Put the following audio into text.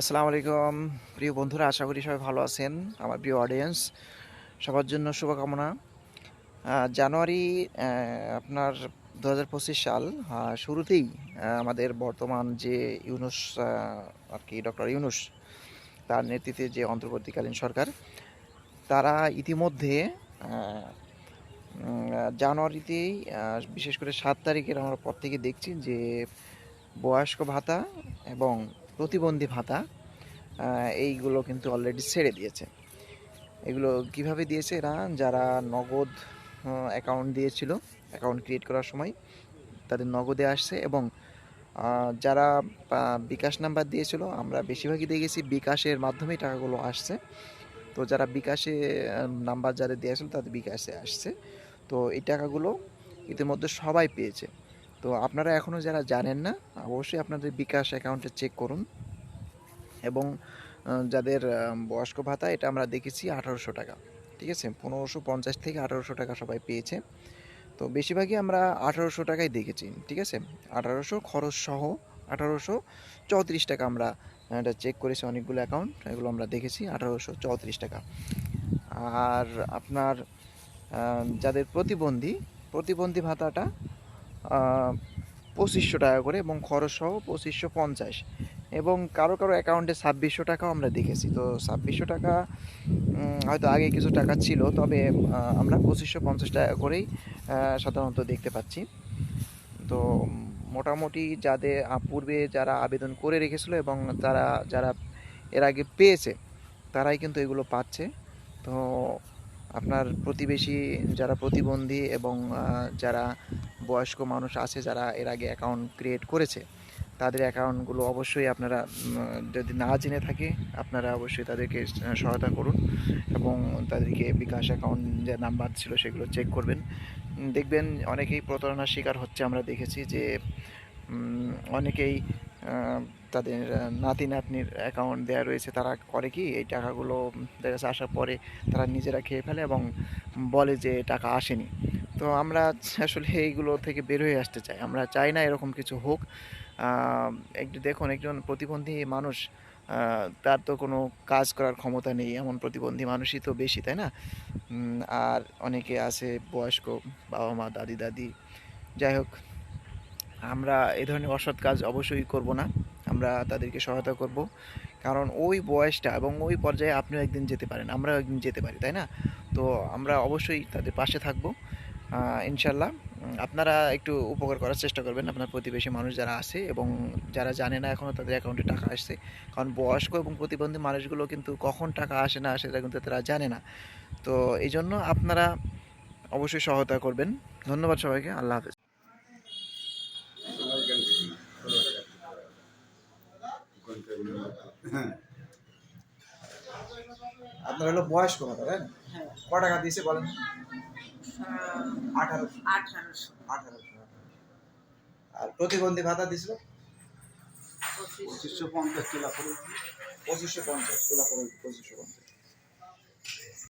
আসসালামু আলাইকুম। প্রিয় বন্ধুরা, আশা করি সবাই ভালো আছেন, আমার প্রিয় অডিয়েন্স সবার জন্য শুভকামনা। জানুয়ারি আপনার দু হাজার পঁচিশ সাল শুরুতেই আমাদের বর্তমান যে ইউনুস আর কি, ডক্টর ইউনুস, তার নেতৃত্বে যে অন্তর্বর্তীকালীন সরকার, তারা ইতিমধ্যে জানুয়ারিতেই বিশেষ করে সাত তারিখের আমরা পর থেকে দেখছি যে বয়স্ক ভাতা এবং প্রতিবন্ধী ভাতা এইগুলো কিন্তু অলরেডি ছেড়ে দিয়েছে। এগুলো কীভাবে দিয়েছে এরা? যারা নগদ অ্যাকাউন্ট দিয়েছিল অ্যাকাউন্ট ক্রিয়েট করার সময়, তাদের নগদে আসছে এবং যারা বিকাশ নাম্বার দিয়েছিল, আমরা বেশিরভাগই দেখেছি বিকাশের মাধ্যমেই টাকাগুলো আসছে। তো যারা বিকাশে নাম্বার যাদের দিয়েছিল, তাদের বিকাশে আসছে। তো এই টাকাগুলো ইতিমধ্যে সবাই পেয়েছে। তো আপনারা এখনও যারা জানেন না, অবশ্যই আপনাদের বিকাশ অ্যাকাউন্টে চেক করুন। এবং যাদের বয়স্ক ভাতা, এটা আমরা দেখেছি আঠারোশো টাকা। ঠিক আছে? পনেরোশো পঞ্চাশ থেকে আঠারোশো টাকা সবাই পেয়েছে। তো বেশিরভাগই আমরা আঠারোশো টাকাই দেখেছি, ঠিক আছে? আঠারোশো খরচ সহ আঠারোশো চৌত্রিশ টাকা আমরা এটা চেক করেছি অনেকগুলো অ্যাকাউন্ট এগুলো আমরা দেখেছি আঠারোশো চৌত্রিশ টাকা। আর আপনার যাদের প্রতিবন্ধী প্রতিবন্ধী ভাতাটা পঁচিশশো টাকা করে এবং খরচ সহ পঁচিশশো পঞ্চাশ। এবং কারও কারও অ্যাকাউন্টে ছাব্বিশশো টাকাও আমরা দেখেছি। তো ছাব্বিশশো টাকা হয়তো আগে কিছু টাকা ছিল, তবে আমরা পঁচিশশো পঞ্চাশ টাকা করেই সাধারণত দেখতে পাচ্ছি। তো, মোটামুটি যাদের পূর্বে যারা আবেদন করে রেখেছিল এবং তারা যারা এর আগে পেয়েছে, তারাই কিন্তু এগুলো পাচ্ছে। তো, আপনার প্রতিবেশী, যারা প্রতিবন্ধী এবং যারা বয়স্ক মানুষ আছে যারা এর আগে অ্যাকাউন্ট ক্রিয়েট করেছে, তাদের অ্যাকাউন্টগুলো অবশ্যই আপনারা যদি না জেনে থাকে, আপনারা অবশ্যই তাদেরকে সহায়তা করুন এবং তাদেরকে বিকাশ অ্যাকাউন্ট যে নাম্বার ছিল সেগুলো চেক করবেন। দেখবেন অনেকেই প্রতারণার শিকার হচ্ছে, আমরা দেখেছি যে অনেকেই তাদের নাতি নাতনির অ্যাকাউন্ট দেওয়া রয়েছে, তারা করে কি, এই টাকাগুলো দেখা যাচ্ছে আসার পরে তারা নিজেরা খেয়ে ফেলে এবং বলে যে টাকা আসেনি। তো আমরা আসলে এইগুলো থেকে বের হয়ে আসতে চাই। আমরা চাই না এরকম কিছু হোক। একটু দেখুন, একজন প্রতিবন্ধী মানুষ তার তো কোনো কাজ করার ক্ষমতা নেই। এমন প্রতিবন্ধী মানুষই তো বেশি, তাই না? আর অনেকে আছে বয়স্ক বাবা মা, দাদি দাদি। যাই হোক, আমরা এ ধরনের অসৎ কাজ অবশ্যই করব না। আমরা তাদেরকে সহায়তা করব। কারণ ওই বয়সটা এবং ওই পর্যায়ে আপনিও একদিন যেতে পারেন, আমরাও একদিন যেতে পারি, তাই না? তো আমরা অবশ্যই তাদের পাশে থাকব। ইনশাল্লাহ আপনারা একটু উপকার করার চেষ্টা করবেন আপনার প্রতিবেশী মানুষ যারা আছে এবং যারা জানে না এখনও তাদের অ্যাকাউন্টে টাকা আসছে। কারণ বয়স্ক এবং প্রতিবন্ধী মানুষগুলো কিন্তু কখন টাকা আসে না আসে সেটা কিন্তু তারা জানে না। তো এই জন্য আপনারা অবশ্যই সহায়তা করবেন। ধন্যবাদ সবাইকে। আল্লাহ হাফেজ। আপনার হলো বয়স্ক ভাতা তাই না হ্যাঁ। ক টাকা দিয়েছে বলেন? আঠারো আঠারোশো। আঠারোশো আর প্রতিবন্ধী ভাতা দিছিল? পঁচিশশো। পঞ্চাশ তোলা করে পঁচিশশো পঞ্চাশ তোলা করে পঁচিশশো পঞ্চাশ।